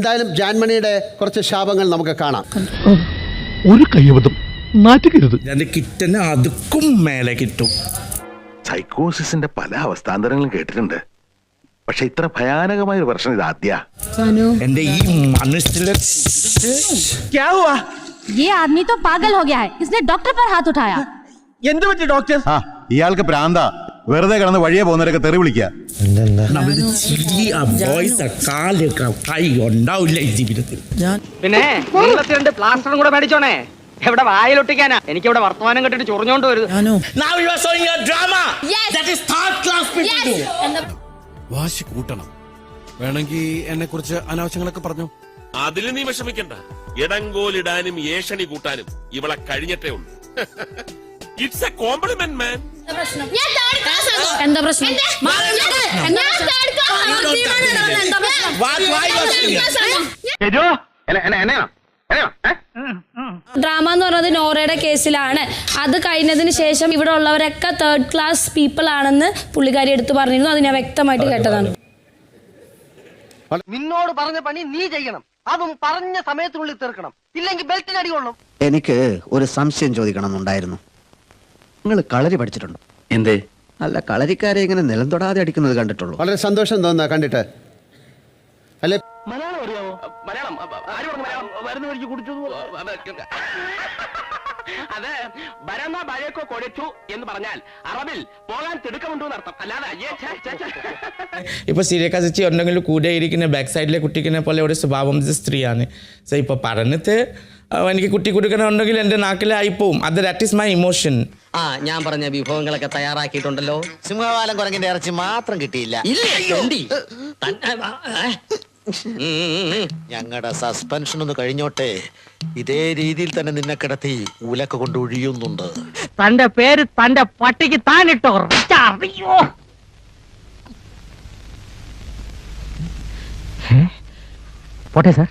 എന്തായാലും ജാൻമണിയുടെ കുറച്ച് ശാപങ്ങൾ നമുക്ക് കാണാം ഒരു കയ്യബദ്ധം നാറ്റുകരുത് എന്റെ കിറ്റന് അതുക്കും മേലെ കിട്ടും സൈക്കോസിന്റെ പല അവസ്ഥാന്തരങ്ങളും കേട്ടിട്ടുണ്ട് പക്ഷെ ഇത്ര ഭയാനകമായ ഒരു പ്രശ്നം ഇത് ആദ്യ എന്റെ ഈ മനസ്സിലെ ये आदमी तो पागल हो गया है इसने डॉक्टर पर हाथ उठाया എന്ത് പറ്റി ഡോക്ടർ ആ ഇയാൾക്ക് പ്രാന്ത വെറുതെ കിടന്ന് വഴിയെ പോകുന്നവരൊക്കെ തെറി വിളിക്കുക. നമ്മുടെ ചിരി ആ വോയിസ് കാൽ കൈ ഉണ്ടാവില്ല ഈ ജീവിതത്തിൽ. പിന്നെ നീളത്തിൽ രണ്ട് പ്ലാസ്റ്ററും കൂടെ മേടിച്ചോണേ. എവിടെ വായിലൊട്ടിക്കാനാ? എനിക്ക് ഇവിടെ വർത്തമാനം കെട്ടിട്ട് ചൊറിഞ്ഞോണ്ട് വാശി കൂട്ടണം. വേണമെങ്കിൽ എന്നെ കുറിച്ച് അനാവശ്യങ്ങളൊക്കെ പറഞ്ഞു? അതിൽ നീ വിഷമിക്കണ്ട. ഇടങ്കോലിടാനും ഏഷണി കൂട്ടാനും ഇവളെ കഴിഞ്ഞിട്ടേ ഉള്ളൂ. ഇറ്റ്സ് എ കോംപ്ലിമെന്റ് മാൻ എന്താ പ്രശ്നം? ഡ്രാമ എന്ന് പറഞ്ഞത് നോറയുടെ കേസിലാണ്. അത് കഴിഞ്ഞതിന് ശേഷം ഇവിടെ ഉള്ളവരൊക്കെ തേർഡ് ക്ലാസ് പീപ്പിൾ ആണെന്ന് പുള്ളിക്കാരി എടുത്തു പറഞ്ഞിരുന്നു. അത് ഞാൻ വ്യക്തമായിട്ട് കേട്ടതാണ്. നിന്നോട് പറഞ്ഞ പണി നീ ചെയ്യണം. അതും പറഞ്ഞ സമയത്തിനുള്ളിൽ തീർക്കണം. ഇല്ലെങ്കിൽ ബെൽറ്റിന് അടി കൊള്ളും. എനിക്ക് ഒരു സംശയം ചോദിക്കണം എന്നുണ്ടായിരുന്നു നിങ്ങൾ കളരി പഠിച്ചിട്ടുണ്ടോ? എന്തേ? അല്ല കളരിക്കാരെ ഇങ്ങനെ നിലം തൊടാതെ അടിക്കുന്നത് കണ്ടിട്ടുള്ളൂ. വളരെ സന്തോഷം തോന്നാ കണ്ടിട്ട്. അല്ലെ? മലയാളം അറിയാമോ മലയാളം ആര് പറഞ്ഞു മലയാളം? വരുന്ന വഴിക്ക് കുടിച്ചു അതെ ഭരണ ഭയക്കോ കൊടിച്ചു എന്ന് പറഞ്ഞാൽ അറബിൽ പോകാൻ തിടുക്കമുണ്ടോ എന്നർത്ഥം. അല്ലാതെ. ഇപ്പൊ സീരിയക്കാസിച്ച് ഉണ്ടെങ്കിൽ കൂടെ ഇരിക്കുന്ന ബാക്ക് സൈഡിലെ കുട്ടിക്കിനെ പോലെ ഒരു സ്വഭാവം സ്ത്രീയാണ്. സോ ഇപ്പൊ പറഞ്ഞിട്ട് ആ, എനിക്ക് കുട്ടി കൊടുക്കണമെന്നുണ്ടെങ്കിൽ എന്റെ നാക്കിലെ ആയിപ്പോവും അത് ദാറ്റ് ഈസ് മൈ ഇമോഷൻ ആ ഞാൻ പറഞ്ഞ വിഭവങ്ങളൊക്കെ തയ്യാറാക്കിയിട്ടുണ്ടല്ലോ. സിംഹവാലം കുരങ്ങിന്റെ ഇറച്ചി മാത്രം കിട്ടിയില്ല. ഞങ്ങളുടെ സസ്പെൻഷൻ ഒന്ന് കഴിഞ്ഞോട്ടെ. ഇതേ രീതിയിൽ തന്നെ നിന്നെ കിടത്തി ഉലക്ക കൊണ്ട് ഒഴിയുന്നുണ്ട്. തന്റെ പേര് തന്റെ പട്ടിക്ക് താനിട്ടോ അറിയോ? പോട്ടെ സാർ.